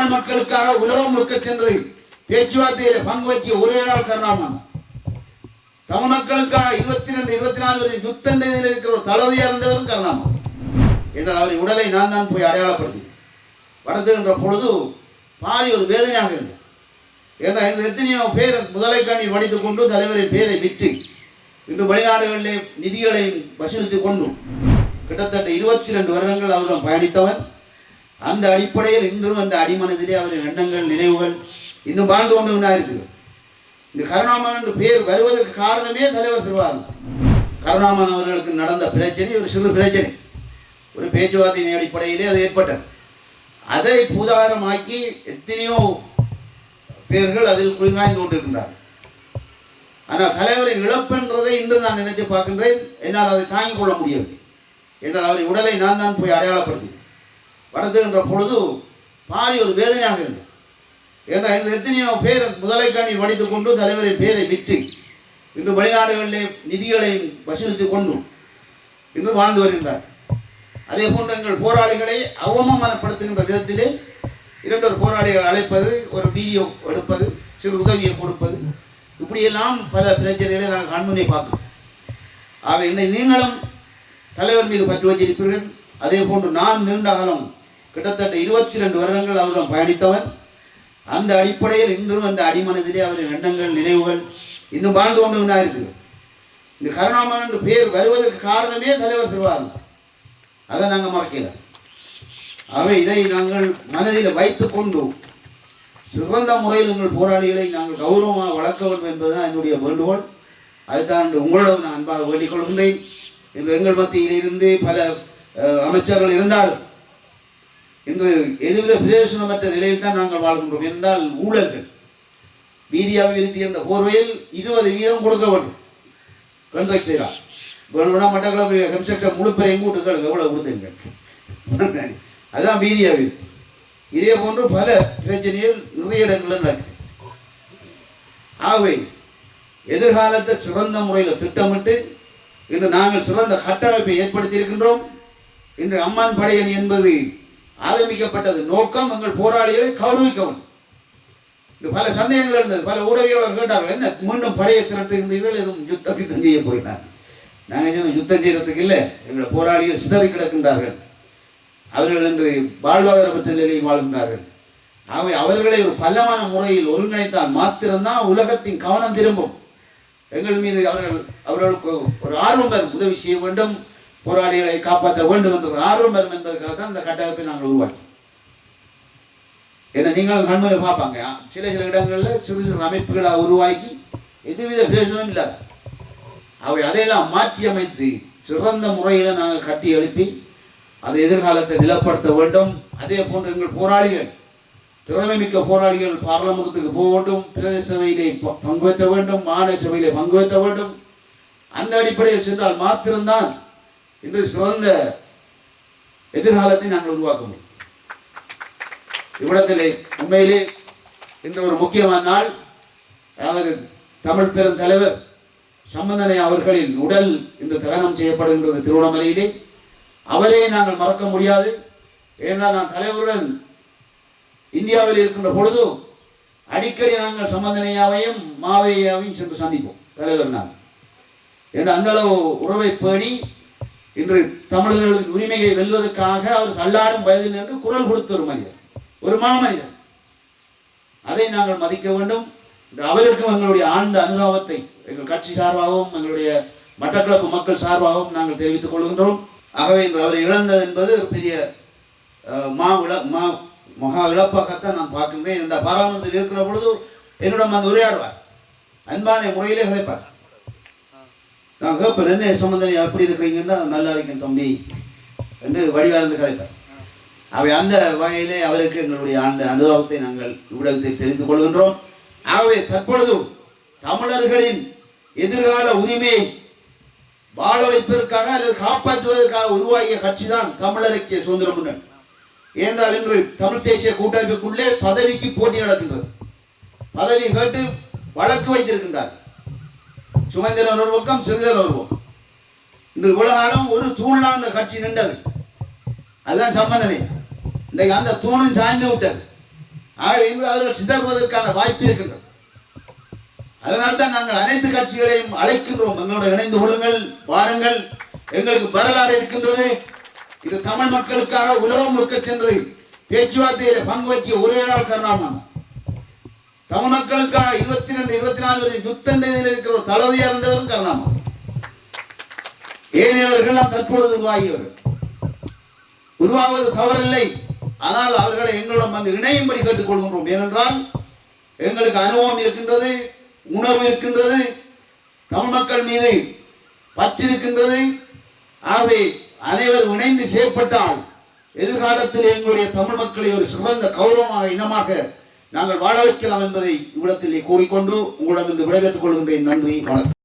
தமிழ் மக்களுக்காக உலகம் முழுக்க சென்று பேச்சுவார்த்தையில பங்கு வச்சிய ஒரே நாள் கருணாமன். தமிழ் மக்களுக்காக இருபத்தி ரெண்டு இருபத்தி நாலு வரை யுத்த நிலையில் இருக்கிற ஒரு தளபதியா இருந்தவரும் கருணாமன். என்றால் அவரின் உடலை நான் தான் போய் அடையாளப்படுத்தி படுத்துகின்ற பொழுது பாரி ஒரு வேதனையாக இருந்தது. ஏன்னா எத்தனையோ பேர் முதலை கண்ணீர் கொண்டு தலைவரின் பேரை விற்று இன்று வெளிநாடுகளிலே நிதிகளை வசூலித்துக் கொண்டும் கிட்டத்தட்ட இருபத்தி ரெண்டு வருடங்கள் அவரிடம் பயணித்தவன் அந்த அடிப்படையில் இன்றும் அந்த அடிமனதிலே அவரின் எண்ணங்கள் நினைவுகள் இன்னும் வாழ்ந்து கொண்டு தான் இருக்குது. இந்த கருணாமன் என்று பேர் வருவதற்கு காரணமே தலைவர் பெறுவார். கருணாமன் அவர்களுக்கு நடந்த பிரச்சனை ஒரு சிறு பிரச்சனை. ஒரு பேச்சுவார்த்தையின் அடிப்படையிலே அது ஏற்பட்டது. அதை பூதாரமாக்கி எத்தனையோ பேர்கள் அதில் குளிர்காய்ந்து கொண்டிருக்கின்றார் ஆனால் தலைவரின் இழப்பென்றதை இன்று நான் நினைத்து பார்க்கின்றேன். என்னால் அதை தாங்கிக் கொள்ள முடியவில்லை. என்றால் அவரின் உடலை நான் தான் போய் அடையாளப்படுத்தினேன். படுத்துகின்ற பொழுது பாரி ஒரு வேதனையாக இருந்தது. ஏன்னா எத்தனையோ பேர் முதலை கண்ணீர் கொண்டு தலைவரின் பேரை விற்று இன்று வெளிநாடுகளிலே நிதிகளை வசூலித்துக் கொண்டு இன்று வாழ்ந்து வருகின்றார். அதே போன்று எங்கள் போராளிகளை அவமானப்படுத்துகின்ற விதத்திலே இரண்டொரு போராளிகள் அழைப்பது ஒரு வீடியோ எடுப்பது சிறு உதவியை கொடுப்பது இப்படியெல்லாம் பல பிரச்சனைகளை நாங்கள் கண்முனை பார்த்தோம் ஆக இன்னை நீங்களும் தலைவர் மீது பற்று வச்சிருப்பீர்கள். அதே போன்று நான் நீண்ட காலம் கிட்டத்தட்ட இருபத்தி ரெண்டு வருடங்கள் அவரும் பயணித்தவன் அந்த அடிப்படையில் இன்றும் அந்த அடிமனதிலே அவரின் எண்ணங்கள் நினைவுகள் இன்னும் வாழ்ந்து கொண்டு தான் இருக்குது இந்த கருணாமன் என்று பேர் வருவதற்கு காரணமே தலைவர் பெறுவார். அதை நாங்கள் மறக்கல. அவை இதை நாங்கள் மனதில் வைத்து கொண்டு சிறந்த முறையில் எங்கள் போராளிகளை நாங்கள் கௌரவமாக வளர்க்க வேண்டும் என்பதுதான் என்னுடைய வேண்டுகோள். அதுதான் இன்று நான் அன்பாக வேண்டிக் கொள்கின்றேன். என்று எங்கள் மத்தியில் இருந்து பல அமைச்சர்கள் இருந்தாலும் இன்று எதுவித பிரயோசனமற்ற நிலையில் தான் நாங்கள் வாழ்கின்றோம். என்றால் ஊழல்கள். வீதி அபிவிருத்தி என்ற போர்வையில் இருபது வீதம் கொடுக்க வேண்டும். கண்ட்ராக்ட் செய்யலாம் வேணும்னா மட்டக்களப்பு கன்ஸ்ட்ரக்ஷன் முழுப்பெறையும் கூட்டுக்கள் எவ்வளோ கொடுத்துருங்க அதுதான் வீதி அபிவிருத்தி இதே போன்று பல பிரச்சனைகள் நிறைய இடங்களில் நடக்குது ஆகவே எதிர்காலத்தை சிறந்த முறையில் திட்டமிட்டு இன்று நாங்கள் சிறந்த கட்டமைப்பை ஏற்படுத்தி இருக்கின்றோம். இன்று அம்மான் படையணி என்பது ஆரம்பிக்கப்பட்டது நோக்கம் எங்கள் போராளிகளை கௌரவிக்கவும். பல சந்தேகங்கள் இருந்தது. பல ஊடகங்கள் கேட்டார்கள் என்ன மீண்டும் படையை திரட்டுகின்றீர்கள்? எதுவும் யுத்தம் யுத்தம் செய்ய போயினார் நாங்கள் சொன்னோம் யுத்தம் செய்யறதுக்கு இல்லை. எங்களை போராளிகள் சிதறி கிடக்கின்றார்கள். அவர்கள் இன்று பெற்ற நிலையில் வாழ்கின்றார்கள். ஆகவே அவர்களை ஒரு பலமான முறையில் ஒருங்கிணைத்தால் மாத்திரம்தான் உலகத்தின் கவனம் திரும்பும். எங்கள் மீது அவர்கள் அவர்களுக்கு ஒரு ஆர்வம் உதவி செய்ய வேண்டும். போராளிகளை காப்பாற்ற வேண்டும் என்ற ஆர்வம் வரும் என்பதற்காக தான் இந்த கட்டமைப்பை நாங்கள் உருவாக்கி ஏன்னா நீங்கள் கண்மொழி பார்ப்பாங்க. சில சில இடங்களில் சிறு சிறு அமைப்புகளை உருவாக்கி எதுவித பிரயோஜனம் இல்லை அவை அதையெல்லாம் மாற்றி அமைத்து சிறந்த முறையில் நாங்கள் கட்டி எழுப்பி அதை எதிர்காலத்தை நிலப்படுத்த வேண்டும். அதே போன்று எங்கள் போராளிகள் திறமை மிக்க போராளிகள் பாராளுமன்றத்துக்கு போக வேண்டும். பிரதேச சபையிலே பங்கு பெற்ற வேண்டும். மாநில சபையிலே பங்கு பெற்ற வேண்டும். அந்த அடிப்படையில் சென்றால் மாத்திரம்தான் இன்று சிறந்த எதிர்காலத்தை நாங்கள் உருவாக்க முடியும் இவ்விடத்திலே உண்மையிலே இன்று ஒரு முக்கியமான நாள். அதாவது தமிழ் பெருந்தலைவர் சம்பந்தனை அவர்களின் உடல் இன்று தகனம் செய்யப்படுகின்றது திருவண்ணாமலையிலே. அவரே நாங்கள் மறக்க முடியாது. ஏனென்றால் நான் தலைவருடன் இந்தியாவில் இருக்கின்ற பொழுது அடிக்கடி நாங்கள் சம்பந்தனையாவையும் மாவையாவையும் சென்று சந்திப்போம் தலைவர் நான். என்று அந்த அளவு உறவை பேணி இன்று தமிழர்களின் உரிமையை வெல்வதற்காக அவர் தள்ளாடும் வயதில் நின்று குரல் கொடுத்த ஒரு மனிதர் ஒரு மாமனிதர். அதை நாங்கள் மதிக்க வேண்டும். இன்று அவருக்கும் எங்களுடைய ஆழ்ந்த அனுதாபத்தை எங்கள் கட்சி சார்பாகவும் எங்களுடைய மட்டக்களப்பு மக்கள் சார்பாகவும் நாங்கள் தெரிவித்துக் கொள்கின்றோம். ஆகவே இன்று அவரை இழந்தது என்பது ஒரு பெரிய மா விழ மா மகா இழப்பாகத்தான் நான் பார்க்கின்றேன். என்ற பாராமணத்தில் இருக்கிற பொழுது என்னிடம் அந்த உரையாடுவார். அன்பான முறையிலே கதைப்பார். நான் கேட்பேன் என்ன சம்பந்தம் எப்படி இருக்கிறீங்கன்னா நல்லா இருக்கேன் தம்பி என்று வடிவார்ந்து கதைப்பார் அவை அந்த வகையிலே அவருக்கு எங்களுடைய ஆழ்ந்த அனுபவத்தை நாங்கள் இவ்விடத்தில் தெரிந்து கொள்கின்றோம். ஆகவே தற்பொழுது தமிழர்களின் எதிர்கால உரிமையை வாழ வைப்பதற்காக அல்லது காப்பாற்றுவதற்காக உருவாகிய கட்சி தான் தமிழர் ஐக்கிய சுதந்திர முன்னணி ஏனென்றால் இன்று தமிழ் தேசிய கூட்டமைப்புக்குள்ளே பதவிக்கு போட்டி நடக்கின்றது. பதவி கேட்டு வழக்கு வைத்திருக்கின்றார். சுமந்திரன் ஒரு பக்கம் சிறிதர் ஒரு பக்கம் இந்த உலகாலம் ஒரு தூண்லாம் அந்த கட்சி நின்றது. அதுதான் சம்பந்தனை. இன்றைக்கு அந்த தூணும் சாய்ந்து விட்டது. ஆகவே இன்று அவர்கள் சிதறுவதற்கான வாய்ப்பு இருக்கின்றது. அதனால்தான் நாங்கள் அனைத்து கட்சிகளையும் அழைக்கின்றோம். எங்களோட இணைந்து கொள்ளுங்கள் வாருங்கள். எங்களுக்கு வரலாறு இருக்கின்றது. இது தமிழ் மக்களுக்காக உலகம் முழுக்க சென்று பேச்சுவார்த்தையில பங்கு வைக்க ஒரே நாள் கருணாமன். தமிழ் மக்களுக்காக இருபத்தி ரெண்டு இருபத்தி நாலு வரை யுத்த இருக்கிற தளபதியா இருந்தவரும் கருணாமன் ஏனையவர்கள் தற்பொழுது உருவாகியவர்கள் உருவாகுவது தவறில்லை. ஆனால் அவர்களை எங்களிடம் வந்து இணையும்படி கேட்டுக்கொள்கின்றோம். ஏனென்றால் எங்களுக்கு அனுபவம் இருக்கின்றது உணர்வு இருக்கின்றது தமிழ் மக்கள் மீது பற்று இருக்கின்றது. ஆகவே அனைவரும் இணைந்து செயற்பட்டால் எதிர்காலத்தில் எங்களுடைய தமிழ் மக்களை ஒரு சிறந்த கௌரவமாக இனமாக நாங்கள் வாழ வைக்கலாம் என்பதை இவ்விடத்திலே கூறிக்கொண்டு உங்களிடம் விடைபெற்றுக் கொள்கின்றேன். நன்றி வணக்கம்.